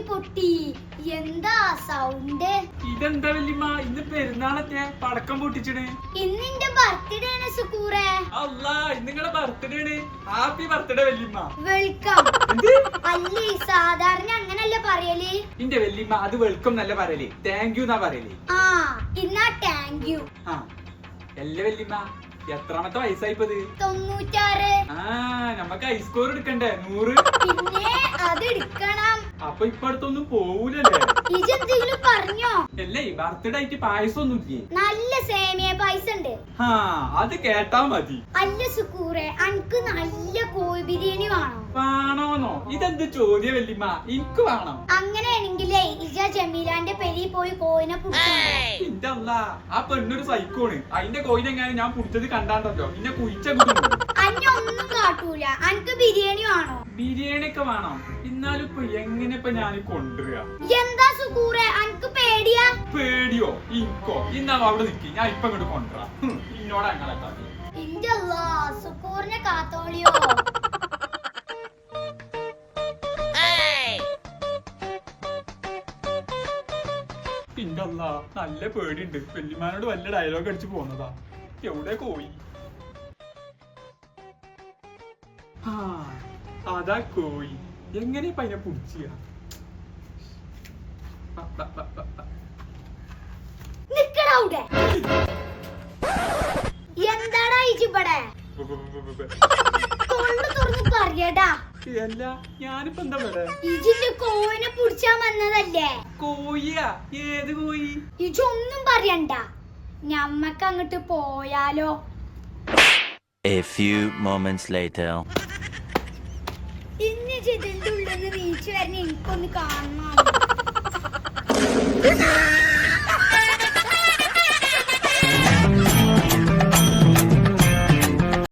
പടക്കൊക്കെ പൊട്ടി. എന്താ സൗണ്ട് ഇതെന്താ വല്യമ്മ? ഇന്ന് പെരുന്നാളൊക്കെ പടക്കം പൊട്ടിച്ചിട് ഇന്നിന്റെ ബർത്ത്ഡേ ആണ് സുക്കൂറെ. അല്ല ഇന്ന് നിങ്ങളെ ബർത്ത്ഡേ ആണ്. ഹാപ്പി ബർത്ത്ഡേ വല്യമ്മ. വെൽക്കം അല്ലേ സാധാരണ അങ്ങനല്ല പറയൽ. ഇന്റെ വല്യമ്മ അത് വെൽക്കം നല്ല പറയൽ. താങ്ക് യു എന്നാ പറയൽ. ആ ഇന്നാ താങ്ക് യു ആ എല്ലാ വല്യമ്മ? എത്രാമത്തെ വയസ്സായിപ്പത്? തൊണ്ണൂറ്റാറ്. ആ നമ്മക്ക് ഹൈസ്കോർ എടുക്കണ്ടേ? നൂറ്? പിന്നെ അത് എടുക്കണം. അപ്പൊ ഇപ്പൊ അടുത്തൊന്നും പോവൂലല്ലേ ഇജെന്തെങ്കിലും പറഞ്ഞോ? അല്ലേ ബർത്ത്ഡേ ആയിട്ട് പായസം ഒന്നും ഇല്ലേ നല്ല സേമിയ പായസം ഉണ്ട് ആ അത് കേട്ടാ മതി. അല്ല സുക്കൂറെ അനക്ക് നല്ല കോഴി ബിരിയാണി വേണോ? വേണോന്നോ? ഇതെന്ത് ചോദ്യം വല്യമ്മ എനിക്ക് വേണം. അങ്ങനെയാണെങ്കിലേ ഇജ ജമീലാന്റെ പെരി പോയി കോയിനെ അല്ല ആ പെണ്ണൊരു സൈക്കോണ് അതിന്റെ കോയിനെങ്ങാനും ഞാൻ പിടിച്ചത് കണ്ടാണ്ടല്ലോ. പിന്നെ കുഴിച്ചു ഒന്നും കാട്ടൂല. അനക്ക് ബിരിയാണി വേണോ? ബിരിയാണി ഒക്കെ വേണം? എന്നാലും ഇപ്പൊ എങ്ങനെ ഇപ്പൊ ഞാൻ കൊണ്ടുവരിക? എന്താ സുക്കൂറെ? അനക്ക് പേടിയാ? പേടിയോ? ഇൻകോ ഇന്നാ അവിടെ നിക്കി. ഞാൻ ഇപ്പൊ ഇങ്ങോട്ട് കൊണ്ടുവരാം. ഇന്നോട് അങ്ങനെ മതി. ഇന്റെ അല്ലാ സുക്കൂറിനെ കാത്തോളിയോ? നല്ല പേടിയുണ്ട്. വല്യമാനോട് വല്ല ഡയലോഗ് അടിച്ചു പോന്നതാ. എവിടെ കോയി ആ അതാ കോഴി. എങ്ങനെ ഇപ്പൊ അതിനെ അല്ല ഞാനിപ്പോ എന്താ ഇവിടെ? ഇജിന്റെ പിടിച്ചാൻ വന്നതല്ലേ? ഏത് ഇജൊന്നും പറയണ്ട. ഞമ്മക്ക് അങ്ങോട്ട് പോയാലോ. A few moments later. ഇന്ന് ഇതിന്റെ ഉള്ളിൽ നിന്ന് നീച്ചു വരണ എനിക്കൊന്ന് കാണണം